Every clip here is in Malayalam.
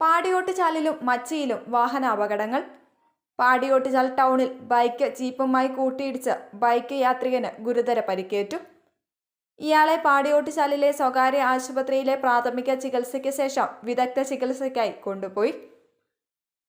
പാടിയോട്ടുചാലിലും മച്ചിയിലും വാഹന അപകടങ്ങൾ പാടിയോട്ടുചാൽ ടൗണിൽ ബൈക്ക് ജീപ്പുമായി കൂട്ടിയിടിച്ച് ബൈക്ക് യാത്രികന് ഗുരുതര പരിക്കേറ്റു. ഇയാളെ പാടിയോട്ടുചാലിലെ സ്വകാര്യ ആശുപത്രിയിലെ പ്രാഥമിക ചികിത്സയ്ക്ക് ശേഷം വിദഗ്ധ ചികിത്സയ്ക്കായി കൊണ്ടുപോയി.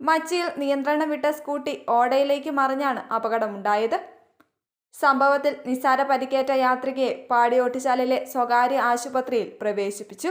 മച്ചിയിൽ നിയന്ത്രണം വിട്ട സ്കൂട്ടി ഓടയിലേക്ക് മറിഞ്ഞാണ് അപകടമുണ്ടായത്. സംഭവത്തിൽ നിസ്സാര പരിക്കേറ്റ യാത്രികയെ പാടിയോട്ടുചാലിലെ സ്വകാര്യ ആശുപത്രിയിൽ പ്രവേശിപ്പിച്ചു.